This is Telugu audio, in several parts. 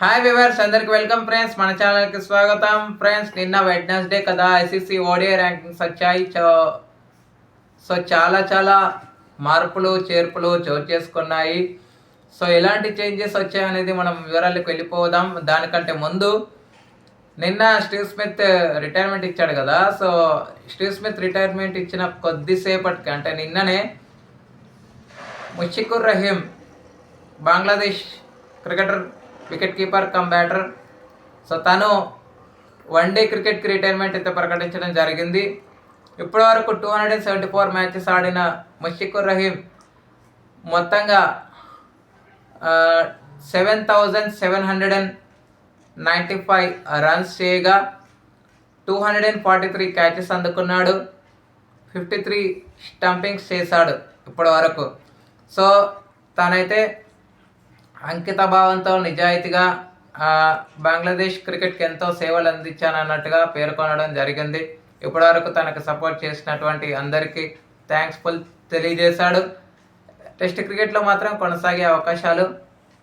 హాయ్ వివర్స్ అందరికి వెల్కమ్ ఫ్రెండ్స్ మన ఛానల్కి స్వాగతం. ఫ్రెండ్స్ నిన్న వెడ్నెస్డే కదా ఐసీసీ ఓడిఐ ర్యాంకింగ్స్ వచ్చాయి సో చాలా చాలా మార్పులు చేర్పులు చోటు చేసుకున్నాయి. సో ఎలాంటి చేంజెస్ వచ్చాయనేది మనం వివరాలకు వెళ్ళిపోదాం. దానికంటే ముందు నిన్న స్టీవ్ స్మిత్ రిటైర్మెంట్ ఇచ్చాడు కదా. సో స్టీవ్ స్మిత్ రిటైర్మెంట్ ఇచ్చిన కొద్దిసేపటికి అంటే నిన్ననే Mushfiqur Rahim Bangladesh cricketer wicket keeper cum batter so తను వన్ డే క్రికెట్కి రిటైర్మెంట్ అయితే ప్రకటించడం జరిగింది. ఇప్పటి వరకు two hundred and seventy four matches ఆడిన ముషికుర్ రహీం మొత్తంగా seven thousand seven hundred and ninety five runs చేయగా two hundred and forty three catches అందుకున్నాడు. ఫిఫ్టీ త్రీ స్టంపింగ్స్ చేశాడు ఇప్పటి వరకు సో తనైతే అంకిత భావంతో నిజాయితీగా బంగ్లాదేశ్ క్రికెట్కి ఎంతో సేవలు అందించానన్నట్టుగా పేర్కొనడం జరిగింది. ఇప్పటివరకు తనకు సపోర్ట్ చేసినటువంటి అందరికీ థ్యాంక్స్ఫుల్ తెలియజేశాడు. టెస్ట్ క్రికెట్లో మాత్రం కొనసాగే అవకాశాలు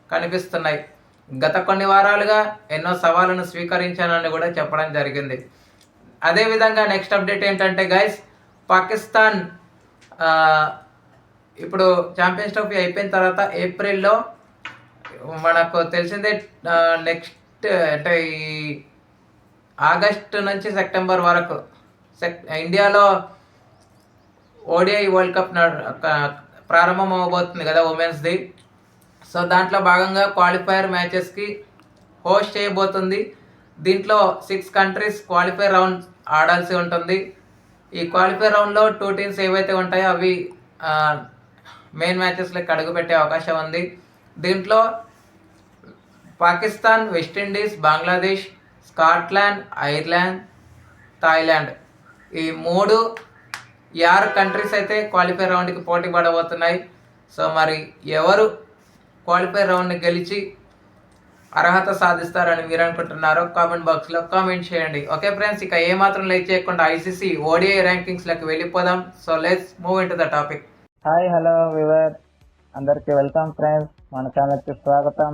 కనిపిస్తున్నాయి. గత కొన్ని వారాలుగా ఎన్నో సవాళ్ళను స్వీకరించానని కూడా చెప్పడం జరిగింది. అదేవిధంగా నెక్స్ట్ అప్డేట్ ఏంటంటే గైస్ పాకిస్తాన్ ఇప్పుడు ఛాంపియన్స్ ట్రోఫీ అయిపోయిన తర్వాత ఏప్రిల్లో మనకు తెలిసిందే నెక్స్ట్ అంటే ఈ ఆగస్ట్ నుంచి సెప్టెంబర్ వరకు సెక్ ఇండియాలో ఓడిఐ వరల్డ్ కప్ ప్రారంభం అవబోతుంది కదా ఉమెన్స్ది సో దాంట్లో భాగంగా క్వాలిఫైర్ మ్యాచెస్కి హోస్ట్ చేయబోతుంది. దీంట్లో సిక్స్ కంట్రీస్ క్వాలిఫైర్ రౌండ్ ఆడాల్సి ఉంటుంది. ఈ క్వాలిఫైర్ రౌండ్లో టూ టీమ్స్ ఏవైతే ఉంటాయో అవి మెయిన్ మ్యాచెస్లోకి అడుగుపెట్టే అవకాశం ఉంది. దీంట్లో Pakistan West Indies Bangladesh Scotland Ireland Thailand. ఈ మూడు ఆరు కంట్రీస్ అయితే క్వాలిఫై రౌండ్కి పోటీ పడబోతున్నాయి. సో మరి ఎవరు క్వాలిఫై రౌండ్ని గెలిచి అర్హత సాధిస్తారని మీరు అనుకుంటున్నారో కామెంట్ బాక్స్లో కామెంట్ చేయండి. ఓకే ఫ్రెండ్స్ ఇక ఏమాత్రం లేట్ చేయకుండా ఐసీసీ ఓడిఐ ర్యాంకింగ్స్లోకి వెళ్ళిపోదాం. So let's move into the topic. Hi hello viewer. అందరికీ వెల్కమ్ ఫ్రెండ్స్. మన ఛానల్కి స్వాగతం.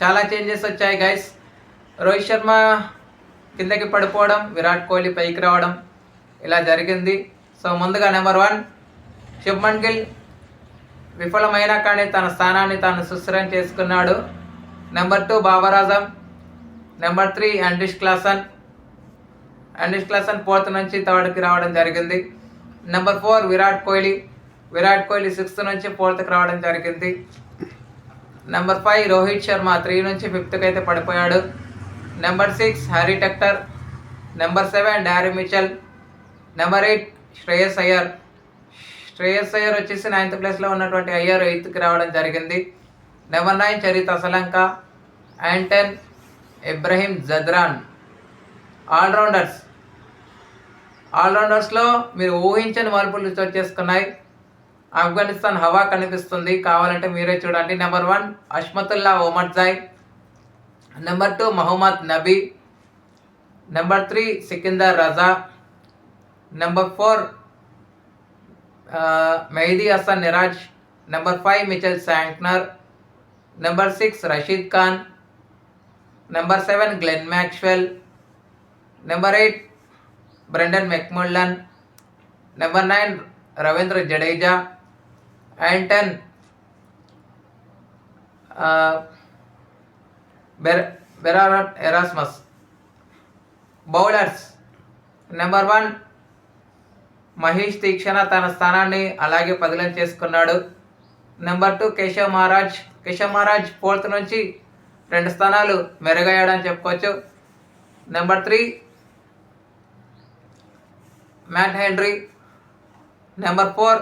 చాలా చేంజెస్ వచ్చాయి గైస్ రోహిత్ శర్మ కిందకి పడిపోవడం విరాట్ కోహ్లీ పైకి రావడం ఇలా జరిగింది. సో ముందుగా నెంబర్ వన్ శుభ్మన్ గిల్ విఫలమైనా కానీ తన స్థానాన్ని తాను సుస్థిరం చేసుకున్నాడు. Number two Babar Azam number three Heinrich Klaasen Heinrich Klaasen fourth నుంచి థర్డ్కి రావడం జరిగింది. Number four Virat Kohli. Virat Kohli sixth నుంచి ఫోర్త్కి రావడం జరిగింది. Number five Rohit Sharma three నుంచి ఫిఫ్త్కి అయితే పడిపోయాడు. Number six Harry Tector number seven Daryl Mitchell number eight Shreyas Iyer Shreyas Iyer వచ్చేసి నైన్త్ ప్లేస్లో ఉన్నటువంటి అయ్యర్ ఎయిత్కి రావడం జరిగింది. Number nine Charith Asalanka ten Ibrahim Zadran all-rounders ఆల్రౌండర్స్లో మీరు ఊహించని మార్పులు చోటు చేసుకున్నాయి ఆఫ్ఘనిస్తాన్ హవా కనిపిస్తుంది. కావాలంటే మీరే చూడండి. Number one Azmatullah Omarzai number two Mohammad Nabi. Number three Sikandar Raza. Number four Mehidy Hasan Miraz. Number five Mitchell Santner. Number six Rashid Khan. Number seven Glenn Maxwell. Number eight Brandon McMullen. Number nine Ravindra Jadeja. And ten బెర్ Gerhard Erasmus bowlers number one Maheesh Theekshana తన స్థానాన్ని అలాగే పదిలం చేసుకున్నాడు. Number two Keshav Maharaj. Keshav Maharaj fourth నుంచి రెండు స్థానాలు మెరుగయ్యాడని చెప్పుకోవచ్చు. Number three Matt Henry number four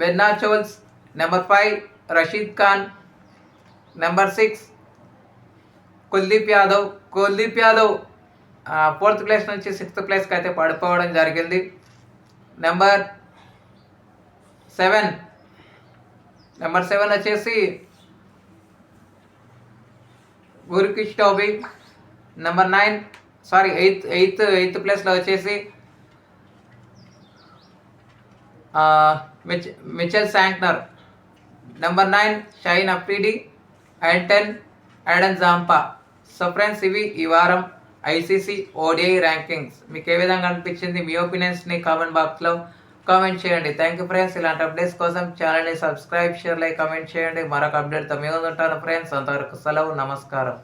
వెన్నా చోల్స్ number five Rashid Khan. Number six Kuldeep Yadav. Kuldeep Yadav fourth place నుంచి సిక్స్త్ ప్లేస్కి అయితే పడిపోవడం జరిగింది. నెంబర్ సెవెన్ నెంబర్ సెవెన్ వచ్చేసి గురుకిష్ Toby. Number nine sorry eighth eighth eighth ప్లేస్లో వచ్చేసి Mitch Mitchell Santner. Number nine Shaheen Afridi. And ten Adam Zampa. So friends ఇవి ఈ వారం ఐసీసీ ఓడిఐ ర్యాంకింగ్స్ మీకు ఏ విధంగా అనిపించింది? మీ ఒపీనియన్స్ని కామెంట్ బాక్స్లో కామెంట్ చేయండి. థ్యాంక్ యూ ఫ్రెండ్స్ ఇలాంటి అప్డేట్స్ కోసం ఛానల్ని సబ్స్క్రైబ్ షేర్ లైక్ కామెంట్ చేయండి. మరొక అప్డేట్తో మేము ఉంటాను ఫ్రెండ్స్ అంతవరకు సెలవు నమస్కారం.